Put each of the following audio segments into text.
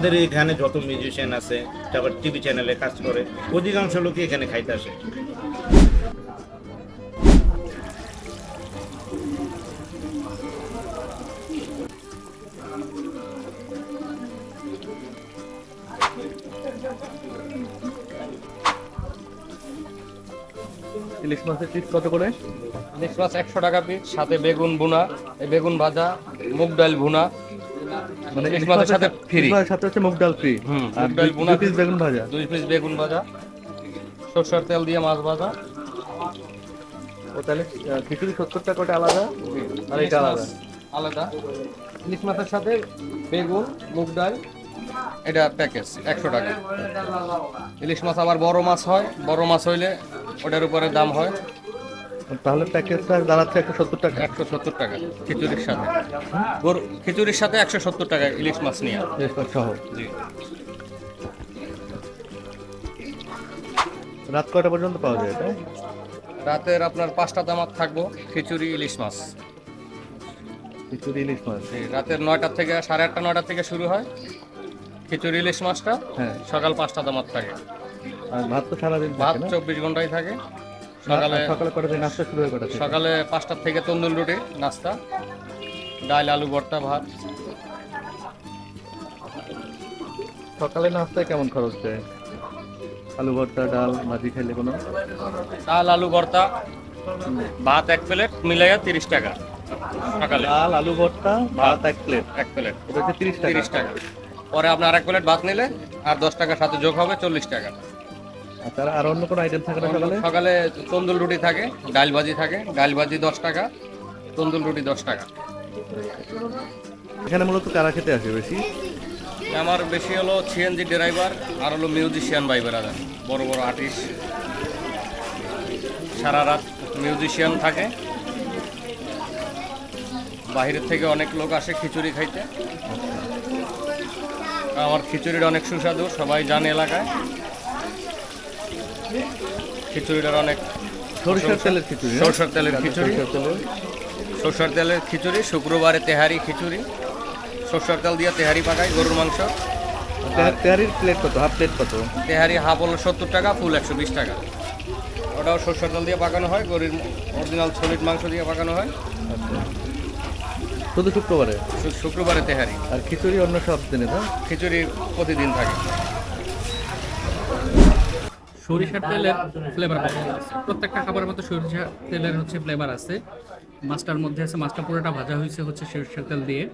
আমাদের এখানে যত মিউজিশিয়ান আছে তারপর টিভি চ্যানেলে কাজ করে অধিকাংশ লোকই এখানে খাইতে আসে। ইলিশ মাছের পিস কত করে? ইলিশ মাছ একশো টাকা পিস সাথে বেগুন ভুনা এই বেগুন ভাজা মুগ ডাল ভুনা মানে ইলিশ মাছের সাথে। ইলিশ সাথে হচ্ছে মুগ ডাল ফ্রি। আর দুই- পিস বেগুন ভাজা। দুই পিস বেগুন ভাজা। সরষের তেল দিয়ে মাছ ভাজা। ও তাহলে খিচুড়ি সত্তর টাকা ওটা আলাদা আর এটা আলাদা। আলাদা। ইলিশ মাছের সাথে বেগুন মুগ ডাল এটা প্যাকেজ একশো টাকা। ইলিশ মাছ আবার বড় মাছ হয়। বড় মাছ হইলে ওটার উপরে দাম হয়। তাহলে প্যাকেজটা দাঁড়াচ্ছে একশো সত্তর টাকা। একশো সত্তর টাকা খিচুড়ির সাথে। গরু খিচুড়ির সাথে একশো সত্তর টাকা ইলিশ মাছ নিয়ে। ইলিশ মাছ সহ। জি। রাত কয়টা পর্যন্ত পাওয়া যায় এটা? রাতের আপনার পাঁচটা দামাত থাকব খিচুড়ি ইলিশ মাছ। খিচুড়ি ইলিশ মাছ। রাতের নয়টার থেকে সাড়ে আটটা নয়টার থেকে শুরু হয়। খিচুড়ি ইলিশ মাছটা হ্যাঁ। সকাল পাঁচটা দামাত থাকে। আর ভাত তো সারাদিন ভাত চব্বিশ ঘন্টায় থাকে। সকালে সকালে কটা থেকে নাস্তা শুরু হয় কটা সকালে পাঁচটার থেকে তন্দুর রুটি নাস্তা ডাল আলু ভর্তা ভাত। সকালে নাস্তায় কেমন খরচ যায় আলু ভর্তা ডাল ভাজি খাইলে কোনো? ডাল আলু ভর্তা ভাত এক প্লেট মিলাইয়া তিরিশ টাকা সকালে। ডাল আলু ভর্তা ভাত এক প্লেট। এক প্লেট। হচ্ছে তিরিশ টাকা। তিরিশ টাকা। পরে আপনার আর এক প্লেট ভাত নিলে আর দশ টাকার সাথে যোগ হবে চল্লিশ টাকা। তারা আর অন্য কোনো আইটেম থাকে না সকালে? সকালে তন্দুর রুটি থাকে ডাল ভাজি থাকে ডাল ভাজি দশ টাকা তন্দুর রুটি দশ টাকা। এখানে মূলত কারা খেতে আসে বেশি? আমার বেশি হলো সিএনজি ড্রাইভার আর হলো মিউজিশিয়ান ভাই বেড়াদার বড় বড় আর্টিস্ট সারা রাত মিউজিশিয়ান থাকে। বাইরের থেকে অনেক লোক আসে খিচুড়ি খাইতে। আমার খিচুড়িটা অনেক সুস্বাদু সবাই জানে এলাকায়। খিচুড়িটার অনেক সরিষার তেলের খিচুড়ি না? সরষের তেলের খিচুড়ি। সরিষার তেলের। সরষের তেলের খিচুড়ি শুক্রবারে তেহারি খিচুড়ি। সরষের তেল দিয়ে তেহারি পাকাই গরুর মাংস। তেহারির প্লেট কত? হাফ প্লেট কত? তেহারি হাফ হলো সত্তর টাকা ফুল একশো বিশ টাকা। ওটাও সরষের তেল দিয়ে পাকানো হয় গরুর অরিজিনাল সলিড মাংস দিয়ে পাকানো হয়। শুধু শুক্রবারে? শুক্রবারে তেহারি। আর খিচুড়ি অন্য সব দিনে না খিচুড়ি প্রতিদিন থাকে। সরিষার তেলের ফ্লেভার পাওয়া আছে? প্রত্যেকটা খাবারের মধ্যে সরিষার তেলের হচ্ছে ফ্লেভার আছে। মাছটার মধ্যে আছে মাছটা পুরোটা ভাজা হয়েছে হচ্ছে সরিষার তেল দিয়ে।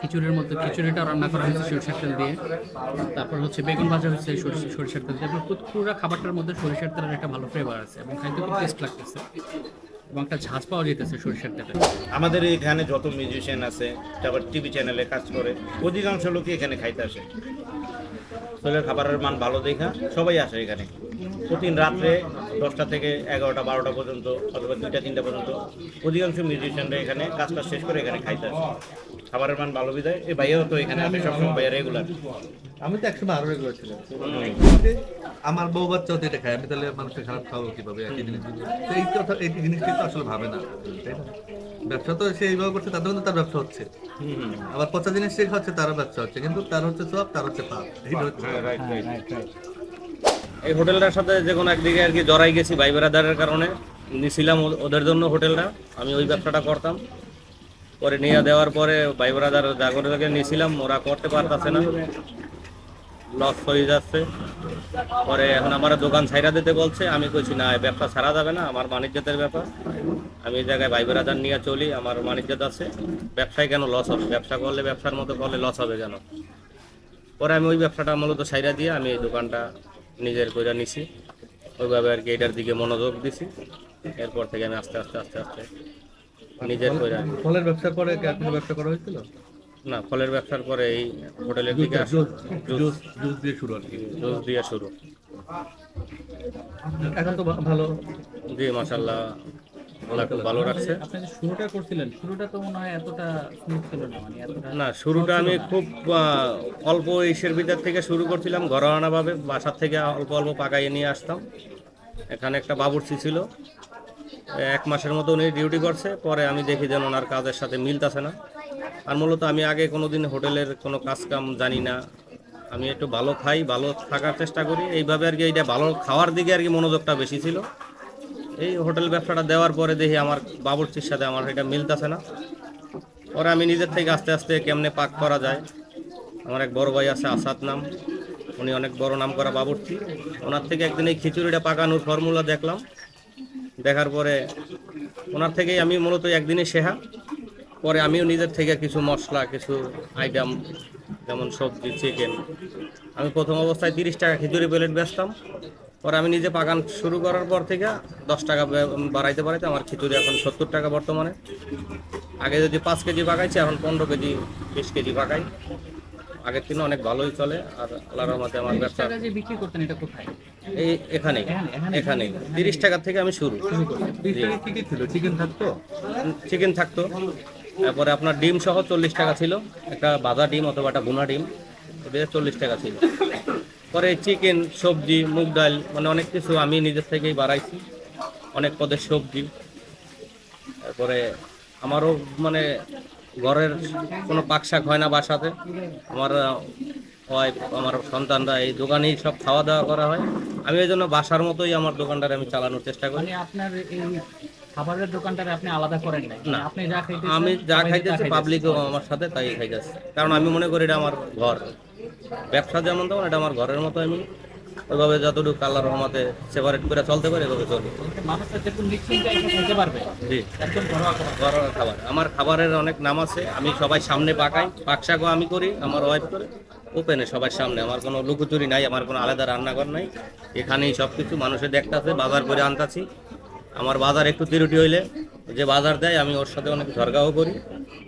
খিচুড়ির মধ্যে খিচুড়িটা রান্না করা হয়েছে সরিষার তেল দিয়ে। তারপর হচ্ছে বেগুন ভাজা হয়েছে সরিষা সরিষার তেল দিয়ে। পুরো খাবারটার মধ্যে সরিষার তেলের একটা ভালো ফ্লেভার আছে এবং খাইতে খুব টেস্ট লাগতেছে। এবং একটা ঝাঁজ পাওয়া যেতেছে সরিষার তেলে। আমাদের এখানে যত মিউজিশিয়ান আছে তারপর টিভি চ্যানেলে কাজ করে অধিকাংশ লোকই এখানে খাইতে আসে। শরীরের খাবারের মান ভালো দেখা সবাই আসে এখানে। প্রতিদিন রাত্রে দশটা থেকে এগারোটা বারোটা পর্যন্ত অথবা দুইটা তিনটা পর্যন্ত। অধিকাংশ মিউজিশিয়ানরা এখানে কাজটা শেষ করে এখানে খাইতে আসে। খাবারের মান ভালো বিদায়। এই ভাইয়াও তো এখানে আসে সবসময় ভাইয়া রেগুলার আমি তো একসময় আরও রেগুলার ছিলাম। আমার বউ বাচ্চাও তো এটা খায়। আমি তাহলে মানুষকে খারাপ খাব কীভাবে? একই জিনিস। এই কথা এই জিনিসটি তো আসলে ভাবে না। তাই না? ব্যবসা তো সে এইভাবে করছে তাদের মধ্যে তার ব্যবসা হচ্ছে। আবার পচা জিনিস সে খাচ্ছে তারও ব্যবসা হচ্ছে। কিন্তু তার হচ্ছে সব তার হচ্ছে পাপ হচ্ছে। এই হোটেলটার সাথে যে কোনো একদিকে আর কি জড়াই গেছি ভাই বেড়াদারের কারণে। নিছিলাম ওদের জন্য হোটেলটা। আমি ওই ব্যবসাটা করতাম। পরে নিয়ে দেওয়ার পরে ভাই বেড়াদার জাগরে থেকে নিয়েছিলাম, ওরা করতে পারতেছে না। লস হয়ে যাচ্ছে। পরে এখন আমার দোকান ছাইরা দিতে বলছে। আমি কইছি, না ব্যবসা ছাড়া যাবে না। আমার বাণিজ্যতের ব্যাপার। আমি এই জায়গায় ভাই বেড়াদার নিয়ে চলি। আমার বাণিজ্যত আছে। ব্যবসায় কেন লস হবে? ব্যবসা করলে ব্যবসার মতো করলে লস হবে কেন? পরে আমি ওই ব্যবসাটা মূলত সাইরা দিয়ে আমি এই দোকানটা নিজের কইরা নিছি। ওইভাবে আর কি এটার দিকে মনোযোগ দিছি। এরপর থেকে আমি আস্তে আস্তে আস্তে আস্তে নিজের কইরা ফলের ব্যবসা করে কি আপনার ব্যবসা করা হয়েছিল? না ফলের ব্যবসার পরে এই হোটেলের দিকে জুস জুস দিয়ে শুরু আর কি। জুস দিয়ে শুরু। এখন তো ভালো। জি মাসাল্লাহ ভালো রাখছে। আপনি যে শুরুটা করছিলেন শুরুটা তো মনে হয় এতটা স্মুথ ছিল না মানে এতটা না শুরুটা আমি খুব অল্প ইসের ভিতর থেকে শুরু করছিলাম ঘরোয়ানাভাবে বাসার থেকে অল্প অল্প পাকাইয়ে নিয়ে আসতাম। এখানে একটা বাবুর্চি ছিল। এক মাসের মতো উনি ডিউটি করছে পরে আমি দেখি যেন ওনার কাজের সাথে মিলতেছে না। আর মূলত আমি আগে কোনোদিন হোটেলের কোনো কাজ কাম জানি না। আমি একটু ভালো খাই ভালো থাকার চেষ্টা করি। এইভাবে আর কি এইটা ভালো খাওয়ার দিকে আর কি মনোযোগটা বেশি ছিল। এই হোটেল ব্যবসাটা দেওয়ার পরে দেখি আমার বাবুর্চির সাথে আমার এটা মিলতেছে না। পরে আমি নিজের থেকে আস্তে আস্তে কেমনে পাক করা যায়। আমার এক বড় ভাই আছে, আসাদ নাম। উনি অনেক বড় নাম করা বাবুর্চি। ওনার থেকে একদিন এই খিচুড়িটা পাকানোর ফর্মুলা দেখলাম। দেখার পরে ওনার থেকেই আমি মূলত একদিনে শেহা পরে আমিও নিজের থেকে কিছু মশলা, কিছু আইটেম যেমন সবজি চিকেন আমি প্রথম অবস্থায় তিরিশ টাকা খিচুড়ি প্লেট বেচতাম। পরে আমি নিজে বাগান শুরু করার পর থেকে দশ টাকা বাড়াইতে বাড়াইতে আমার খিচুড়ি এখন সত্তর টাকা বর্তমানে। আগে যদি পাঁচ কেজি বাগাইছি এখন পনেরো কেজি বিশ কেজি বাগাই। আগের দিনে অনেক ভালোই চলে আর আল্লাহর রহমতে আমার ব্যবসা বিক্রি করতেন এটা কোথায়? এই এখানে- এখানেই তিরিশ টাকা থেকে আমি শুরু। চিকেন থাকতো? চিকেন থাকতো। তারপরে আপনার ডিম সহ চল্লিশ টাকা ছিল। একটা ভাজা ডিম অথবা একটা বোনা ডিম ওটা চল্লিশ টাকা ছিল। পরে চিকেন, সবজি, মুগ ডাল মানে অনেক কিছু আমি নিজের থেকেই বাড়াইছি। অনেক পদের সবজি। তারপরে আমারও মানে ঘরের কোনো পাক শাক হয় না বাসাতে। আমার ওয়াইফ আমার সন্তানরা এই দোকানেই সব খাওয়া দাওয়া করা হয়। আমি এই জন্য বাসার মতোই আমার দোকানটারে আমি চালানোর চেষ্টা করি। মানে আপনার খাবারের দোকানটারে আপনি আলাদা করেন না। আপনি যা খাইতে আমি যা খাইতেছি পাবলিকও আমার সাথে তাই খাইতেছে। কারণ আমি মনে করি এটা আমার ঘর। ব্যবসা যেমন তেমন এটা আমার ঘরের মতো আমি ওইভাবে যতটুকু কালার রহমাতে সেপারেট করে চলতে পারে এভাবে চলবে জি। ঘরোয়া খাবার। আমার খাবারের অনেক নাম আছে আমি সবাই সামনে পাকাই। পাকশাকও আমি করি আমার ওয়াইফ করে। ওপেনে সবার সামনে। আমার কোনো লুকোচুরি নাই আমার কোনো আলাদা রান্নাঘর নাই। এখানেই সব কিছু মানুষের দেখতাছে বাজার করে আনতাছি। আমার বাজার একটু তিরুটি হইলে যে বাজার দেয় আমি ওর সাথে অনেক ঝরগাও করি।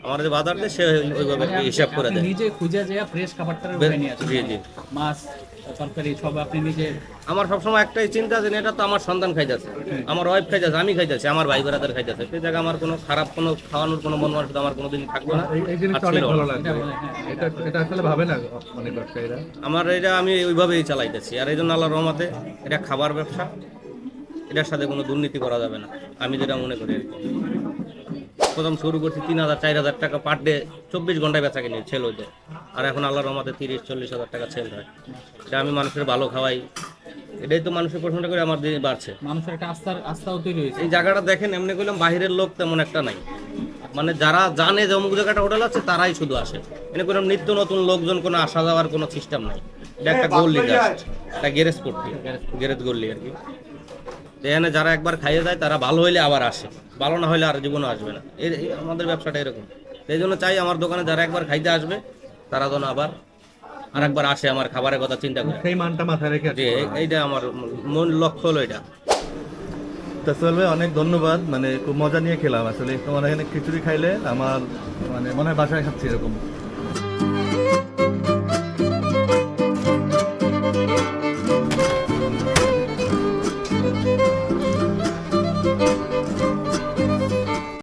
আমার যে বাজার দেয় সে ওইভাবে হিসাব করে দেয়। নিজে খুঁজে যে ফ্রেশ খাবারটা জি জি। মাছ তরকারি সব আপনি নিজে আমার সবসময় একটাই চিন্তা আছে এটা তো আমার সন্তান খাইতেছে। আমার ওয়াইফ খাইতেছে আমি খাইতেছি আমার ভাই বেড়াদের খাইতেছে। সেই জায়গায় আমার কোনো খারাপ কোনো খাওয়ানোর কোনো মন মানসিকতা আমার কোনোদিন থাকবে না। এটা আসলে ভাবে না অনেক ব্যবসায়ীরা। আমার এটা আমি ওইভাবেই চালাইতেছি। আর এই জন্য আল্লাহ রহমতে এটা খাবার ব্যবসা। এটার সাথে কোনো দুর্নীতি করা যাবে না। আমি যেটা মনে করি আর কি। প্রথম শুরু করছি তিন হাজার চার হাজার টাকা পার ডে চব্বিশ ঘন্টায় বেচা কিনি ছেল হইতে আর এখন আল্লাহ রহমতে তিরিশ চল্লিশ হাজার টাকা সেল হয়। এটা আমি মানুষের ভালো খাওয়াই। এটাই তো মানুষের প্রশ্নটা করে আমার দিন বাড়ছে। মানুষের একটা আস্থার আস্থাও তৈরি হয়েছে। এই জায়গাটা দেখেন এমনি করলাম বাহিরের লোক তেমন একটা নাই। মানে যারা জানে যে অমুক জায়গাটা হোটেল আছে তারাই শুধু আসে। এনে কোনো নিত্য নতুন লোকজন কোনো আসা যাওয়ার কোনো সিস্টেম নাই। এটা একটা গল্লি জাস্ট একটা গ্যারেজ পড়তি গ্যারেজ গল্লি আর কি। তো এখানে যারা একবার খাইয়ে যায় তারা ভালো হইলে আবার আসে। ভালো না হলে আর জীবনে আসবে না। এই আমাদের ব্যবসাটা এরকম। এই জন্য চাই আমার দোকানে যারা একবার খাইতে আসবে তারা যেন আবার আর একবার আসে আমার খাবারের কথা চিন্তা করে। সেই মানটা মাথায় রেখে যে এইটা আমার মূল লক্ষ্য হলো এটা। তাসওয়াল ভাই অনেক ধন্যবাদ। মানে খুব মজা নিয়ে খেলাম। আসলে তোমার এখানে খিচুড়ি খাইলে আমার মানে মনে হয় বাসায় খাচ্ছি এরকম।